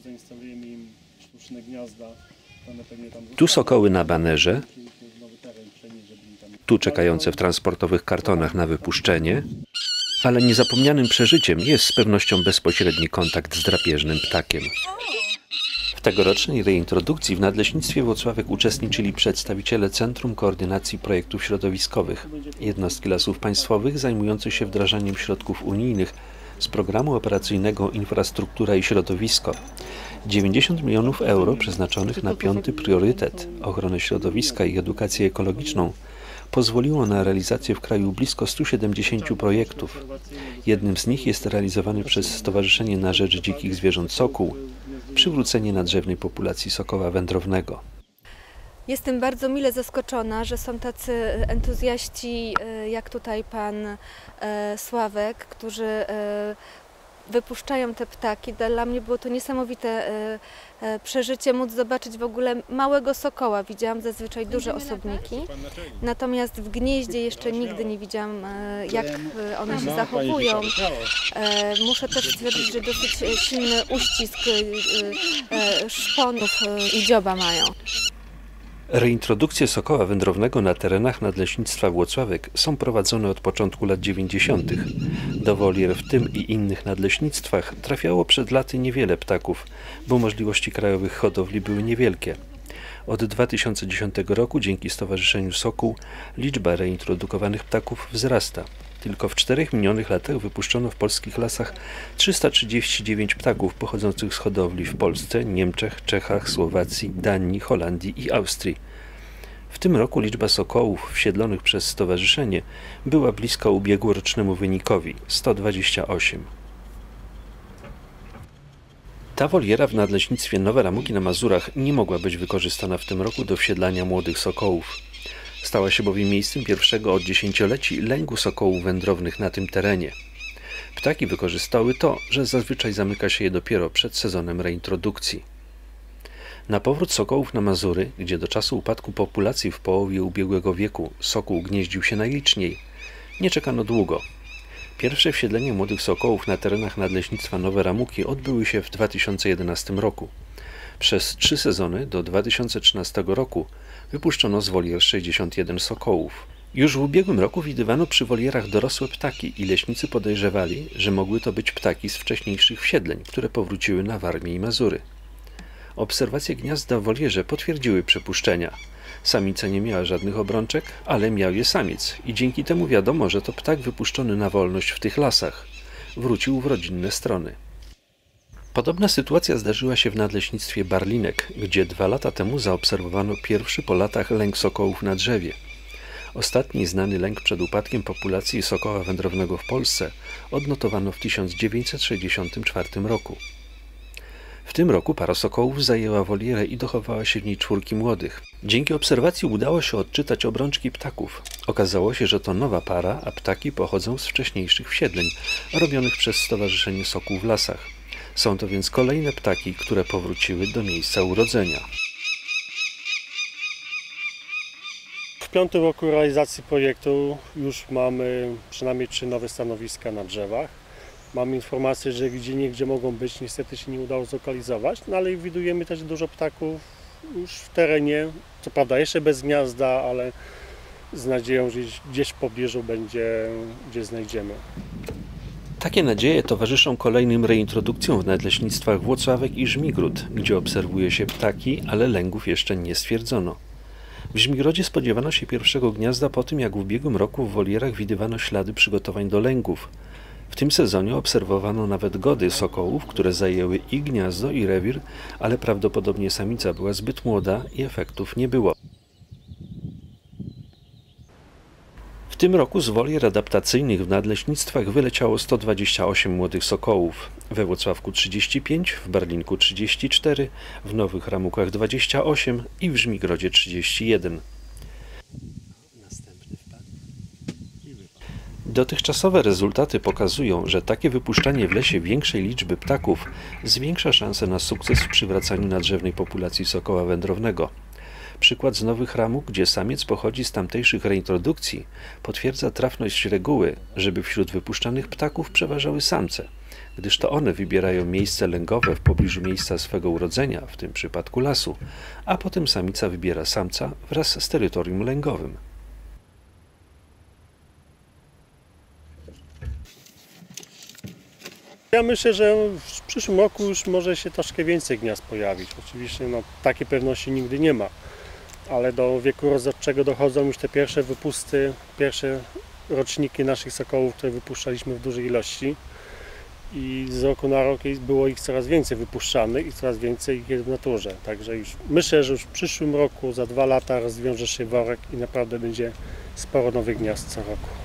to zainstalujemy im sztuczne gniazda. Tu sokoły na banerze, tu czekające w transportowych kartonach na wypuszczenie, ale niezapomnianym przeżyciem jest z pewnością bezpośredni kontakt z drapieżnym ptakiem. W tegorocznej reintrodukcji w Nadleśnictwie Włocławek uczestniczyli przedstawiciele Centrum Koordynacji Projektów Środowiskowych, jednostki lasów państwowych zajmujące się wdrażaniem środków unijnych z programu operacyjnego Infrastruktura i Środowisko. 90 milionów euro przeznaczonych na piąty priorytet ochronę środowiska i edukację ekologiczną pozwoliło na realizację w kraju blisko 170 projektów. Jednym z nich jest realizowany przez Stowarzyszenie na Rzecz Dzikich Zwierząt Sokół przywrócenie nadrzewnej populacji sokoła wędrownego. Jestem bardzo mile zaskoczona, że są tacy entuzjaści e, jak tutaj pan e, Sławek, którzy e, wypuszczają te ptaki. Dla mnie było to niesamowite przeżycie móc zobaczyć w ogóle małego sokoła. Widziałam zazwyczaj duże osobniki, natomiast w gnieździe jeszcze nigdy nie widziałam jak one się zachowują. Muszę też stwierdzić, że dosyć silny uścisk szponów i dzioba mają. Reintrodukcje sokoła wędrownego na terenach Nadleśnictwa Włocławek są prowadzone od początku lat 90. Do wolier w tym i innych nadleśnictwach trafiało przed laty niewiele ptaków, bo możliwości krajowych hodowli były niewielkie. Od 2010 roku dzięki Stowarzyszeniu Sokół liczba reintrodukowanych ptaków wzrasta. Tylko w czterech minionych latach wypuszczono w polskich lasach 339 ptaków pochodzących z hodowli w Polsce, Niemczech, Czechach, Słowacji, Danii, Holandii i Austrii. W tym roku liczba sokołów wsiedlonych przez stowarzyszenie była bliska ubiegłorocznemu wynikowi 128. Ta woliera w nadleśnictwie Nowe Ramuki na Mazurach nie mogła być wykorzystana w tym roku do wsiedlania młodych sokołów. Stała się bowiem miejscem pierwszego od dziesięcioleci lęgu sokołów wędrownych na tym terenie. Ptaki wykorzystały to, że zazwyczaj zamyka się je dopiero przed sezonem reintrodukcji. Na powrót sokołów na Mazury, gdzie do czasu upadku populacji w połowie ubiegłego wieku sokół gnieździł się najliczniej, nie czekano długo. Pierwsze wsiedlenie młodych sokołów na terenach Nadleśnictwa Nowe Ramuki odbyły się w 2011 roku. Przez trzy sezony do 2013 roku wypuszczono z wolier 61 sokołów. Już w ubiegłym roku widywano przy wolierach dorosłe ptaki i leśnicy podejrzewali, że mogły to być ptaki z wcześniejszych wsiedleń, które powróciły na Warmię i Mazury. Obserwacje gniazda w wolierze potwierdziły przypuszczenia. Samica nie miała żadnych obrączek, ale miał je samiec i dzięki temu wiadomo, że to ptak wypuszczony na wolność w tych lasach. Wrócił w rodzinne strony. Podobna sytuacja zdarzyła się w nadleśnictwie Barlinek, gdzie dwa lata temu zaobserwowano pierwszy po latach lęk sokołów na drzewie. Ostatni znany lęk przed upadkiem populacji sokoła wędrownego w Polsce odnotowano w 1964 roku. W tym roku para sokołów zajęła wolierę i dochowała się w niej czwórki młodych. Dzięki obserwacji udało się odczytać obrączki ptaków. Okazało się, że to nowa para, a ptaki pochodzą z wcześniejszych wsiedleń, robionych przez Stowarzyszenie Sokół w Lasach. Są to więc kolejne ptaki, które powróciły do miejsca urodzenia. W piątym roku realizacji projektu już mamy przynajmniej trzy nowe stanowiska na drzewach. Mamy informację, że gdzie niegdzie mogą być, niestety się nie udało zlokalizować, no ale widujemy też dużo ptaków już w terenie, co prawda jeszcze bez gniazda, ale z nadzieją, że gdzieś w pobliżu będzie, gdzie znajdziemy. Takie nadzieje towarzyszą kolejnym reintrodukcjom w nadleśnictwach Włocławek i Żmigród, gdzie obserwuje się ptaki, ale lęgów jeszcze nie stwierdzono. W Żmigrodzie spodziewano się pierwszego gniazda po tym, jak w ubiegłym roku w wolierach widywano ślady przygotowań do lęgów. W tym sezonie obserwowano nawet gody sokołów, które zajęły i gniazdo, i rewir, ale prawdopodobnie samica była zbyt młoda i efektów nie było. Tym roku z wolier adaptacyjnych w nadleśnictwach wyleciało 128 młodych sokołów. We Włocławku 35, w Barlinku 34, w Nowych Ramukach 28 i w Żmigrodzie 31. Dotychczasowe rezultaty pokazują, że takie wypuszczanie w lesie większej liczby ptaków zwiększa szanse na sukces w przywracaniu nadrzewnej populacji sokoła wędrownego. Przykład z Nowych Ramuk, gdzie samiec pochodzi z tamtejszych reintrodukcji, potwierdza trafność reguły, żeby wśród wypuszczanych ptaków przeważały samce. gdyż to one wybierają miejsce lęgowe w pobliżu miejsca swego urodzenia, w tym przypadku lasu, a potem samica wybiera samca wraz z terytorium lęgowym. Ja myślę, że w przyszłym roku już może się troszkę więcej gniazd pojawić. Oczywiście no, takiej pewności nigdy nie ma, ale do wieku rozrodczego dochodzą już te pierwsze wypusty, pierwsze roczniki naszych sokołów, które wypuszczaliśmy w dużej ilości. I z roku na rok było ich coraz więcej wypuszczanych i coraz więcej ich jest w naturze. Także już myślę, że już w przyszłym roku, za dwa lata rozwiąże się worek i naprawdę będzie sporo nowych gniazd co roku.